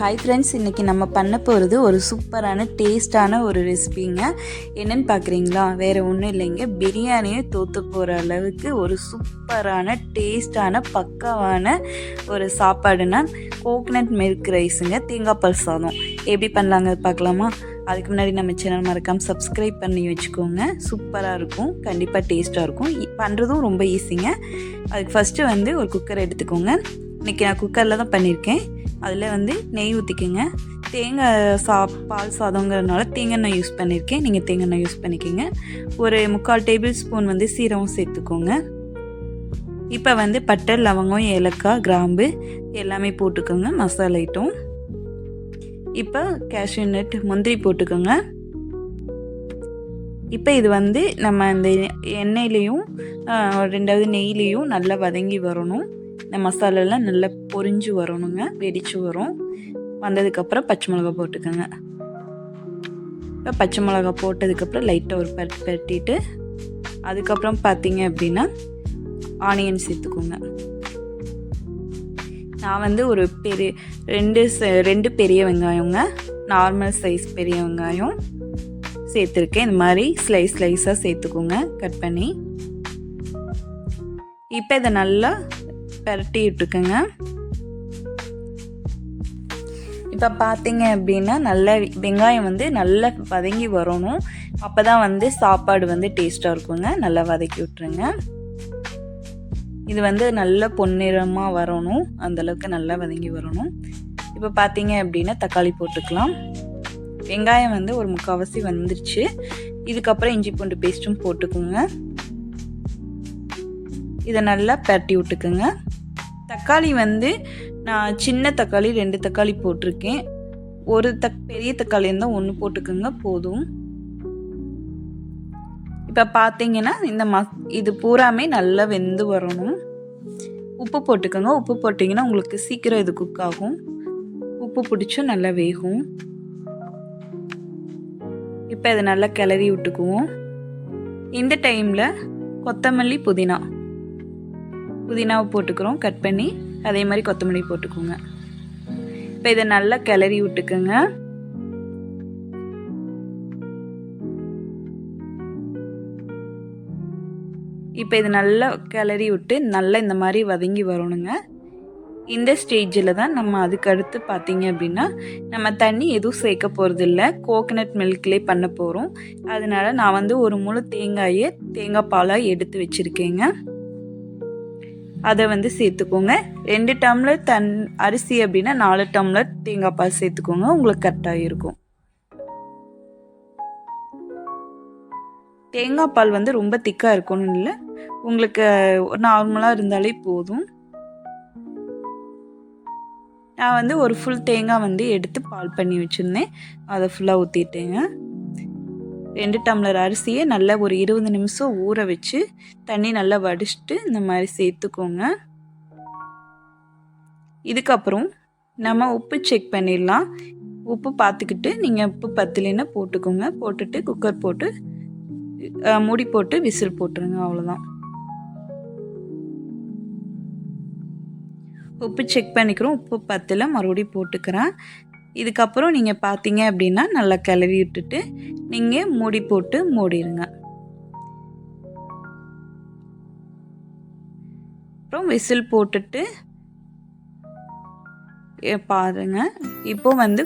Hi friends இன்றைக்கி நம்ம பண்ண போகிறது ஒரு சூப்பரான டேஸ்டான ஒரு ரெசிபிங்க என்னென்னு பார்க்குறீங்களா வேறு ஒன்றும் இல்லைங்க. பிரியாணியை தோற்று போகிற அளவுக்கு ஒரு சூப்பரான டேஸ்டான பக்காவான ஒரு சாப்பாடுனா கோகனட் மில்க் ரைஸுங்க தேங்காய்பால் சாதம். எப்படி பண்ணலாங்க? பார்க்கலாமா அதுக்கு முன்னாடி நம்ம சேனல் மறக்காமல் சப்ஸ்கிரைப் பண்ணி வச்சுக்கோங்க. சூப்பராக இருக்கும். கண்டிப்பாக டேஸ்ட்டாக இருக்கும். பண்ணுறதும் ரொம்ப ஈஸிங்க அதுக்கு ஃபஸ்ட்டு வந்து ஒரு குக்கர் எடுத்துக்கோங்க. இன்றைக்கி நான் குக்கரில் தான் பண்ணியிருக்கேன். அதில் வந்து நெய் ஊற்றிக்கோங்க தேங்காய் சா பால் சாதங்கிறதுனால தேங்காய் எண்ணெய் யூஸ் பண்ணியிருக்கேன். நீங்கள் தேங்காய் எண்ணெய் யூஸ் பண்ணிக்கோங்க. ஒரு முக்கால் டேபிள் ஸ்பூன் வந்து சீரகம் சேர்த்துக்கோங்க. இப்போ வந்து பட்டை லவங்கம் ஏலக்காய் கிராம்பு எல்லாமே போட்டுக்கோங்க. மசாலா ஐட்டம் இப்போ கேஷ்யூ நட் முந்திரி போட்டுக்கோங்க. இப்போ இது வந்து நம்ம இந்த எண்ணெயிலையும் ரெண்டாவது நெய்லேயும் நல்லா வதங்கி வரணும். இந்த மசாலாலாம் நல்லா பொரிஞ்சு வரணுங்க. வெடிச்சு வரும். வந்ததுக்கப்புறம் பச்சை மிளகா போட்டுக்கோங்க. இப்போ பச்சை மிளகா போட்டதுக்கப்புறம் லைட்டாக ஒரு பட் பட்டிட்டு அதுக்கப்புறம் பார்த்தீங்க அப்படின்னா ஆனியன் சேர்த்துக்கோங்க. நான் வந்து ஒரு பெரிய ரெண்டு ச- ரெண்டு பெரிய வெங்காயங்க. நார்மல் சைஸ் பெரிய வெங்காயம் சேர்த்துருக்கேன். இந்த மாதிரி ஸ்லைஸ் ஸ்லைஸாக சேர்த்துக்கோங்க. கட் பண்ணி. இப்போ இதை நல்லா பெரட்டி விட்டுக்கோங்க. இப்போ பார்த்தீங்க அப்படின்னா நல்ல வெங்காயம் வந்து நல்லா வதங்கி வரணும். அப்போ தான் வந்து சாப்பாடு வந்து டேஸ்ட்டாக இருக்குங்க. நல்லா வதக்கி விட்டுருங்க. இது வந்து நல்ல பொன்னிறமாக வரணும். அந்தளவுக்கு நல்லா வதங்கி வரணும். இப்போ பார்த்தீங்க அப்படின்னா தக்காளி போட்டுக்கலாம். வெங்காயம் வந்து ஒரு முக்கால்வாசி வந்துருச்சு. இதுக்கப்புறம் இஞ்சி பூண்டு பேஸ்ட்டும் போட்டுக்கோங்க. இதை நல்லா பரட்டி விட்டுக்குங்க. தக்காளி வந்து நான் சின்ன தக்காளி ரெண்டு தக்காளி போட்டிருக்கேன். ஒரு தக் பெரிய தக்காளி இருந்தால் ஒன்று போட்டுக்கோங்க போதும். இப்போ பார்த்தீங்கன்னா இந்த ம இது பூராமே நல்லா வெந்து வரணும். உப்பு போட்டுக்கோங்க. உப்பு போட்டிங்கன்னா உங்களுக்கு சீக்கிரம் இது குக் ஆகும். உப்பு பிடிச்சும் நல்லா வேகும். இப்போ இதை நல்லா கிளறி விட்டுக்குவோம். இந்த டைமில் கொத்தமல்லி புதினா. புதினாவை போட்டுக்கிறோம் கட் பண்ணி அதே மாதிரி கொத்தமல்லி போட்டுக்கோங்க. இப்போ இதை நல்லா கிளறி விட்டுக்குங்க. இப்போ இது நல்லா கிளறி விட்டு நல்லா இந்த மாதிரி வதங்கி வரணுங்க. இந்த ஸ்டேஜில் தான் நம்ம அதுக்கடுத்து பார்த்தீங்க அப்படின்னா நம்ம தண்ணி எதுவும் சேர்க்க போகிறதில்ல கோகனட் மில்க்லேயே பண்ண போகிறோம் அதனால நான் வந்து ஒரு முழு தேங்காயை தேங்காய் பாலாக எடுத்து வச்சுருக்கேங்க. அதை வந்து சேர்த்துக்கோங்க. ரெண்டு டம்ளர் தன் அரிசி அப்படின்னா நாலு டம்ளர் தேங்காய் பால் சேர்த்துக்கோங்க. உங்களுக்கு கரெக்டாக இருக்கும். தேங்காய் பால் வந்து ரொம்ப திக்காக இருக்கணும் இல்லை. உங்களுக்கு நார்மலாக இருந்தாலே போதும். நான் வந்து ஒரு ஃபுல் தேங்காய் வந்து எடுத்து பால் பண்ணி வச்சுருந்தேன். அதை ஃபுல்லாக ஊற்றிட்டேங்க ரெண்டு டம்ளர் அரிசியை நல்லா ஒரு இருபது நிமிஷம் ஊற வச்சு தண்ணி நல்லா வடிச்சிட்டு இந்த மாதிரி சேர்த்துக்கோங்க. இதுக்கப்புறம் நம்ம உப்பு செக் பண்ணிடலாம். உப்பு பார்த்துக்கிட்டு நீங்கள் உப்பு பத்தலைன்னா போட்டுக்கோங்க. போட்டுட்டு குக்கர் போட்டு முடி மூடி போட்டு விசில் போட்டுருங்க அவ்வளோதான் உப்பு செக் பண்ணிக்கிறோம். உப்பு பத்தில் மறுபடியும் போட்டுக்கிறேன். இதுக்கப்புறம் நீங்கள் பார்த்தீங்க அப்படின்னா நல்லா கிளறி விட்டுட்டு நீங்கள் மூடி போட்டு மூடிடுங்க அப்புறம் விசில் போட்டுட்டு பாருங்க. இப்போ வந்து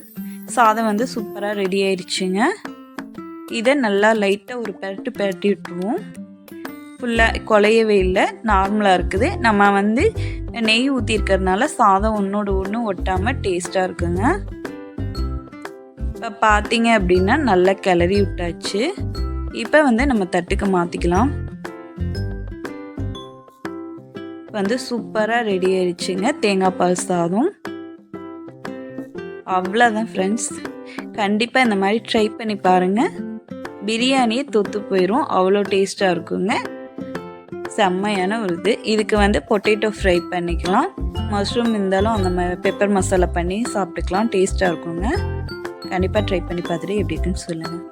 சாதம் வந்து சூப்பராக ரெடி ஆயிடுச்சுங்க இதை நல்லா லைட்டாக ஒரு பெரட்டு பெரட்டி விட்டுருவோம். ஃபுல்லாக குலையவே இல்லை நார்மலாக இருக்குது. நம்ம வந்து நெய் ஊற்றிருக்கிறதுனால சாதம் ஒன்றோட ஒன்று ஒட்டாமல் டேஸ்ட்டாக இருக்குங்க. இப்போ பார்த்தீங்க அப்படின்னா நல்லா கிளறி விட்டாச்சு. இப்போ வந்து நம்ம தட்டுக்கு மாற்றிக்கலாம் வந்து சூப்பராக ரெடி ஆயிடுச்சுங்க தேங்காய் பால் சாதம். அவ்வளோதான் ஃப்ரெண்ட்ஸ் கண்டிப்பாக இந்த மாதிரி ட்ரை பண்ணி பாருங்கள் பிரியாணியே தொத்து போயிடும் அவ்வளோ டேஸ்ட்டாக இருக்குங்க. செம்மையான ஒரு இது. இதுக்கு வந்து பொட்டேட்டோ ஃப்ரை பண்ணிக்கலாம். மஷ்ரூம் இருந்தாலும் அந்த மாதிரி பெப்பர் மசாலா பண்ணி சாப்பிட்டுக்கலாம். டேஸ்ட்டாக இருக்குங்க. கண்டிப்பாக ட்ரை பண்ணி பார்த்துட்டு எப்படி இருக்குன்னு சொல்லுங்கள்